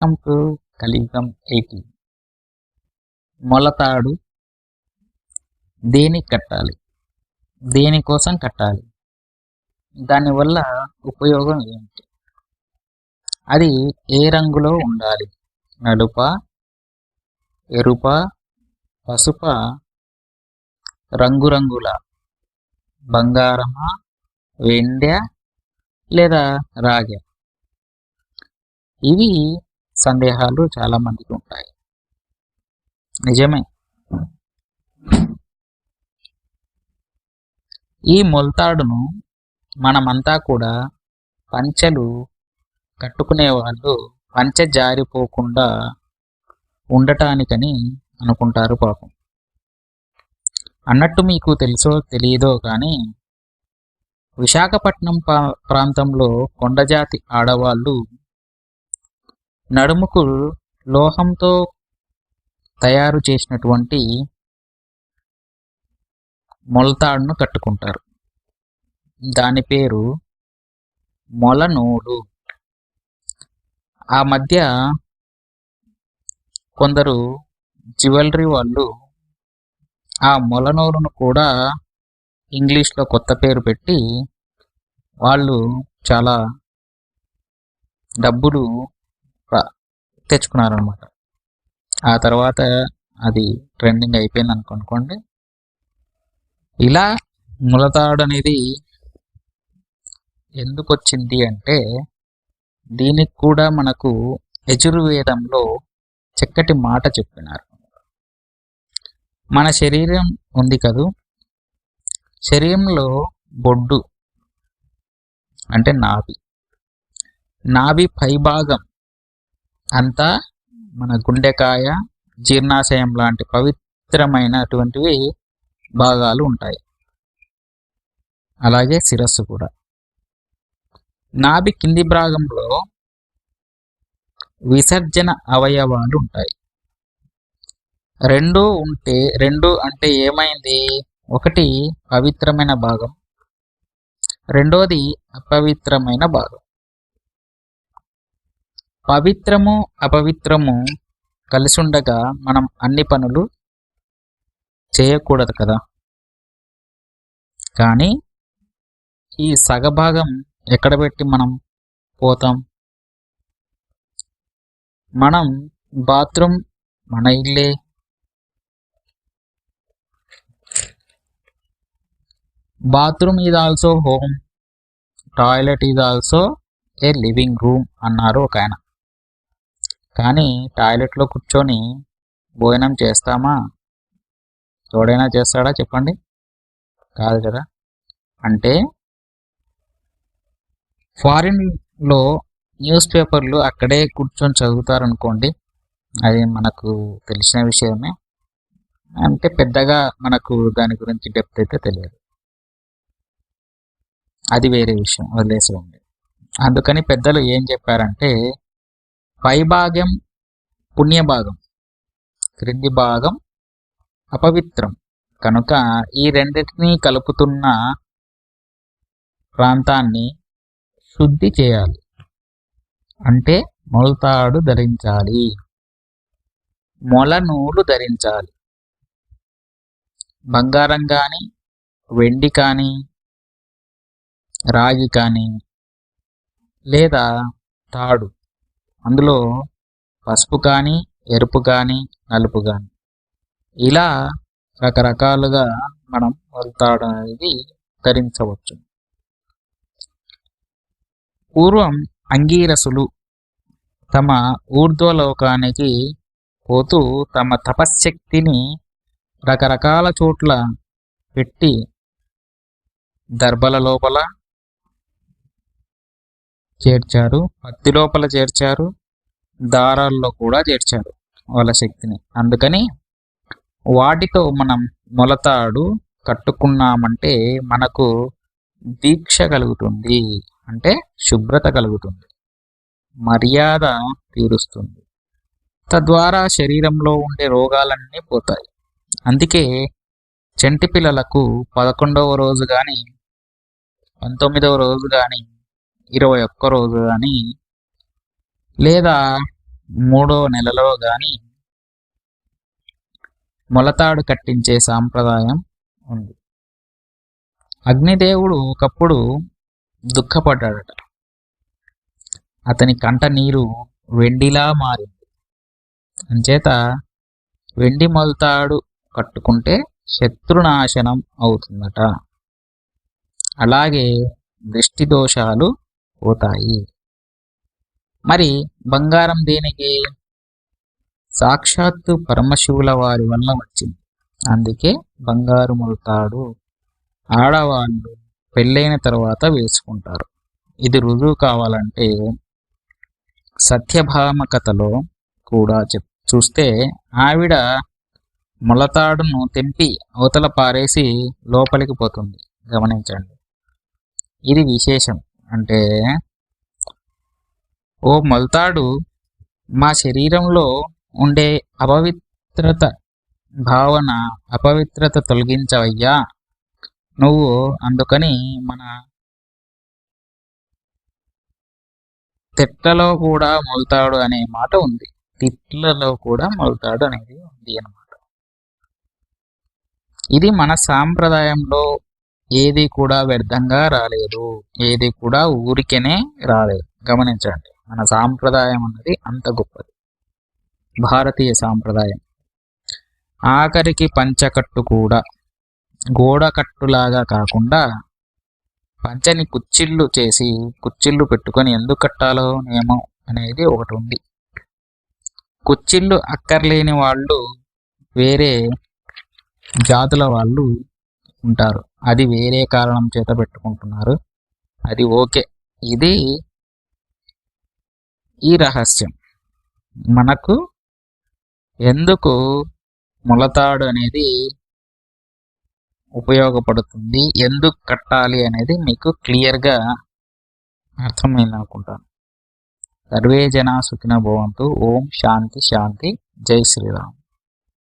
Welcome to కలియుగం eighty మొలతాడు దేనికి కట్టాలి? దేనికోసం కట్టాలి? దానివల్ల ఉపయోగం ఏంటి అది ఏ రంగులో ఉండాలి? నడుప ఎరుప పసుప రంగురంగుల? బంగారమా వెండ్య లేదా రాగ? ఇవి సందేహాలు చాలా మందికి ఉంటాయి. నిజమే. ఈ మొల్తాడును మనమంతా కూడా పంచెలు కట్టుకునే వాళ్ళు పంచె జారిపోకుండా ఉండటానికని అనుకుంటారు పాపం. అన్నట్టు మీకు తెలుసో తెలియదో కానీ విశాఖపట్నం ప్రాంతంలో కొండజాతి ఆడవాళ్ళు నడుముకు లోహంతో తయారు చేసినటువంటి మొలతాడును కట్టుకుంటారు. దాని పేరు మొలనూలు. ఆ మధ్య కొందరు జ్యువెలరీ వాళ్ళు ఆ మొలనూలును కూడా ఇంగ్లీష్లో కొత్త పేరు పెట్టి వాళ్ళు చాలా డబ్బులు తెచ్చుకున్నారనమాట ఆ తర్వాత అది ట్రెండింగ్ అయిపోయింది అనుకోండి ఇలా ములతాడు అనేది ఎందుకు వచ్చింది అంటే దీనికి కూడా మనకు యజుర్వేదంలో చక్కటి మాట చెప్పినారు. మన శరీరం ఉంది కదూ శరీరంలో బొడ్డు అంటే నాభి. నాభి పైభాగం అంతా మన గుండెకాయ జీర్ణాశయం లాంటి పవిత్రమైనటువంటివి భాగాలు ఉంటాయి. అలాగే శిరస్సు కూడా. నాభి కింది భాగంలో విసర్జన అవయవాలు ఉంటాయి. రెండు ఉంటే రెండు అంటే ఏమైంది? ఒకటి పవిత్రమైన భాగం రెండోది అపవిత్రమైన భాగం. పవిత్రము అపవిత్రము కలిసి ఉండగా మనం అన్ని పనులు చేయకూడదు కదా. కానీ ఈ సగభాగం ఎక్కడ పెట్టి మనం పోతాం? మనం బాత్రూమ్ మన ఇల్లే. Bathroom is also home toilet is also a living room అన్నారు ఒక ఆయన. కానీ టాయిలెట్లో కూర్చొని భోజనం చేస్తామా? ఎవడైనా చేస్తాడా చెప్పండి. కాదు కదా. అంటే ఫారిన్లో న్యూస్ పేపర్లు అక్కడే కూర్చొని చదువుతారనుకోండి అది మనకు తెలిసిన విషయమే. అంటే పెద్దగా మనకు దాని గురించి డెప్త్ అయితే తెలియదు. అది వేరే విషయం వదిలేసి ఉంది అందుకని పెద్దలు ఏం చెప్పారంటే పైభాగం పుణ్యభాగం క్రింది భాగం అపవిత్రం. కనుక ఈ రెండింటినీ కలుపుతున్న ప్రాంతాన్ని శుద్ధి చేయాలి. అంటే మొలతాడు ధరించాలి. మొల నూలు ధరించాలి. బంగారం కానీ వెండి కానీ రాగి కానీ లేదా తాడు. అందులో పసుపు కానీ ఎరుపు కానీ నలుపు కానీ. ఇలా రకరకాలుగా మనం వెళ్తాడు అనేది ధరించవచ్చు. పూర్వం అంగీరసులు తమ ఊర్ధ్వలోకానికి పోతూ తమ తపశ్శక్తిని రకరకాల చోట్ల పెట్టి దర్భల లోపల చేర్చారు పత్తి లోపల చేర్చారు దారాల్లో కూడా చేర్చారు వాళ్ళ శక్తిని. అందుకని వాటితో మనం మొలతాడు కట్టుకున్నామంటే మనకు దీక్ష కలుగుతుంది. అంటే శుభ్రత కలుగుతుంది. మర్యాద తీరుస్తుంది. తద్వారా శరీరంలో ఉండే రోగాలన్నీ పోతాయి. అందుకే చంటి పిల్లలకు పదకొండవ రోజు కానీ పంతొమ్మిదవ రోజు కానీ ఇరవై ఒక్క రోజు కానీ లేదా మూడో నెలలో కానీ మొలతాడు కట్టించే సాంప్రదాయం ఉంది. అగ్నిదేవుడు ఒకప్పుడు దుఃఖపడ్డాడట. అతని కంట నీరు వెండిలా మారింది. అంచేత వెండి మొలతాడు కట్టుకుంటే శత్రునాశనం అవుతుందట. అలాగే దృష్టి దోషాలు పోతాయి. మరి బంగారం దేనికి? సాక్షాత్తు పరమశివుల వారి వల్ల వచ్చింది. అందుకే బంగారు మొలతాడు ఆడవాళ్ళు పెళ్ళైన తర్వాత వేసుకుంటారు. ఇది రుజువు కావాలంటే సత్యభామ కథలో కూడా చెప్ చూస్తే ఆవిడ మొలతాడును తెంపి అవతల పారేసి లోపలికి పోతుంది. గమనించండి. ఇది విశేషం. అంటే ఓ మొలతాడు మా శరీరంలో ఉండే అపవిత్రత భావన అపవిత్రత తొలగించవయ్యా. నువ్వు అందుకని మన తిట్లలో కూడా మొలతాడు అనే మాట ఉంది. తిట్లలో కూడా మొలతాడు అనేది ఉంది అన్నమాట. ఇది మన సాంప్రదాయంలో ఏది కూడా వ్యర్థంగా రాలేదు. ఏది కూడా ఊరికేనే రాలేదు. గమనించండి. మన సాంప్రదాయం అన్నది అంత గొప్పది. భారతీయ సాంప్రదాయం. ఆఖరికి పంచకట్టు కూడా. గోడ కట్టులాగా కాకుండా పంచని కుచ్చిళ్ళు చేసి కుచ్చిళ్ళు పెట్టుకొని ఎందుకు కట్టాలో నియమం అనేది ఒకటి ఉంది. కుచ్చిళ్ళు అక్కర్లేని వాళ్ళు వేరే జాతుల వాళ్ళు ఉంటారు అది వేరే కారణం చేత పెట్టుకుంటున్నారు. అది ఓకే. ఇది ఈ రహస్యం. మనకు ఎందుకు ములతాడు అనేది ఉపయోగపడుతుంది? ఎందుకు కట్టాలి అనేది మీకు క్లియర్గా అర్థమైంది అనుకుంటాను సర్వే జనా సుఖిన భవంతు. ఓం శాంతి శాంతి. జై శ్రీరామ్.